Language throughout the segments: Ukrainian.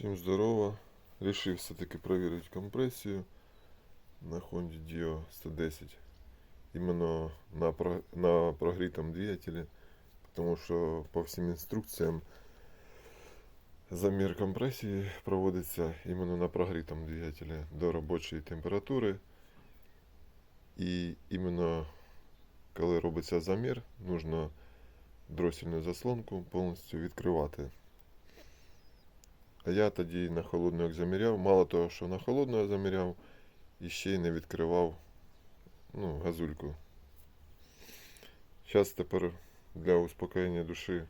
Всім здорово. Рішив все-таки перевірити компресію на Honda Dio 110. Іменно на, на прогрітому двигателі. Тому що по всім інструкціям замір компресії проводиться іменно на прогрітому двигателі до робочої температури. І іменно коли робиться замір, нужно дросільну заслонку повністю відкривати. А я тоді на холодну як заміряв. Мало того, що на холодну я заміряв, і ще й не відкривав ну, газульку. Зараз тепер для успокоєння душі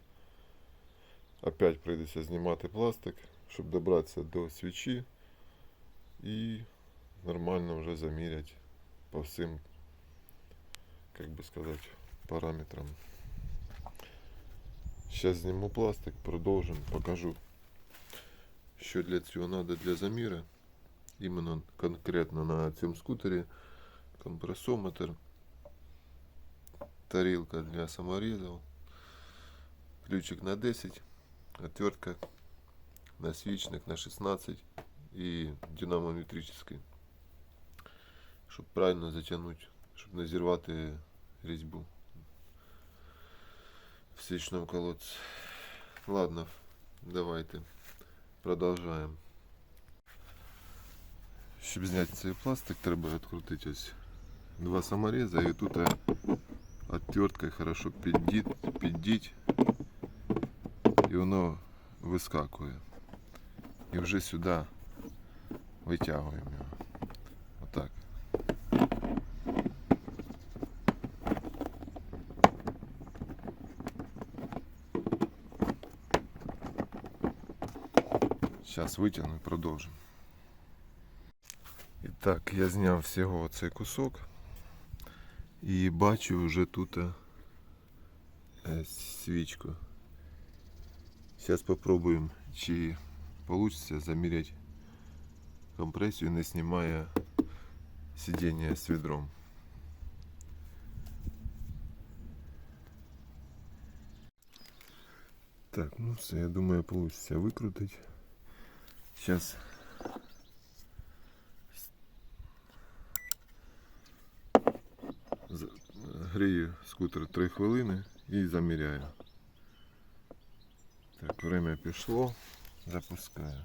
опять прийдеться знімати пластик, щоб добратися до свічі і нормально вже заміряти по всім, як би сказати, параметрам. Зараз зніму пластик, продовжимо, покажу що для цього треба для заміра. Іменно конкретно на цьому скутері компресометр, тарілка для саморізів, ключик на 10, отвертка на свічник на 16 і динамометричний, щоб правильно затягнути, щоб не зірвати різьбу в свічному колодці. Ладно, давайте. Продовжаємо. Щоб зняти цей пластик, треба відкрутити ось два самореза і тут отверткою хорошо піддіть, піддіть і воно вискакує. І вже сюди витягуємо його. Отак. Зараз витягну і продовжимо. І так, я зняв всього цей кусок і бачу вже тут е, свічку. Зараз спробуємо, чи вийде заміряти компресію, не знімає сидіння з відром. Так, ну все, я думаю, вийде викрутити. Сейчас. Грію скутер 3 хвилини і заміряю. Так, время пішло. Запускаю.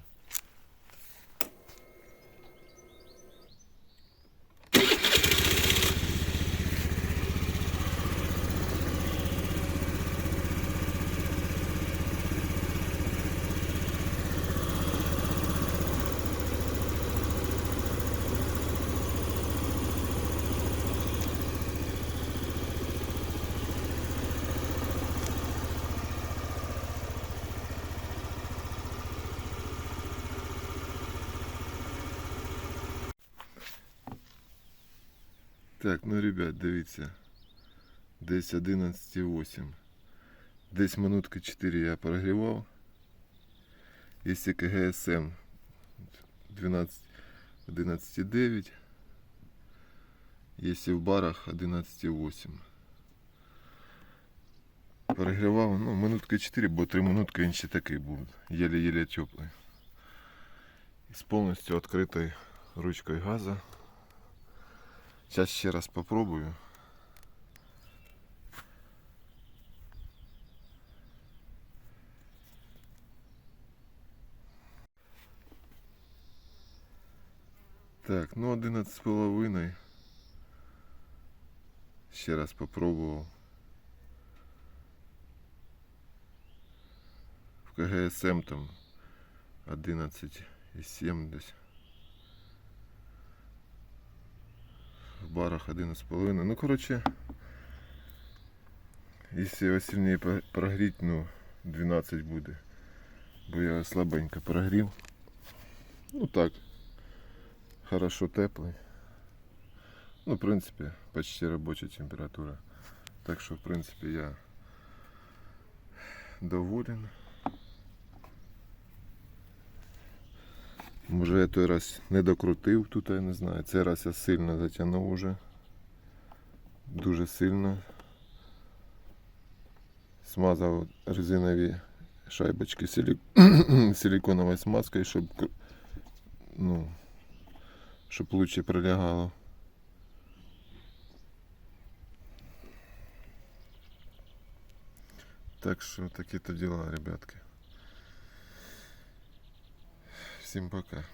Так, ну ребят, дивіться. Десь 11,8. Десь минутки 4 я прогрівав. Якщо КГСМ 12, 11,9. Якщо в барах 11,8. Перегрівав, ну, минутки 4, бо 3 минутки він ще такий був. Єле-єле теплий. З повністю відкритою ручкою газу. Сейчас ще раз попробую. Так, ну 11 з половиною. Ще раз попробував. В КГСМ там 11,7 десь. Барах 11,5. Ну, короче, если его сильнее по- прогреть, ну, 12 буде. Бо я слабенько прогрів. Ну так. Хорошо теплий. Ну, в принципі, почти робоча температура. Так що, в принципі, я доволен. Може я той раз не докрутив тут, я не знаю. Цей раз я сильно затягнув уже. Дуже сильно. Смазав резинові шайбочки силі... силиконовою смазкою, щоб ну, щоб лучше прилягало. Так що такі то діла, ребятки. Всім пока.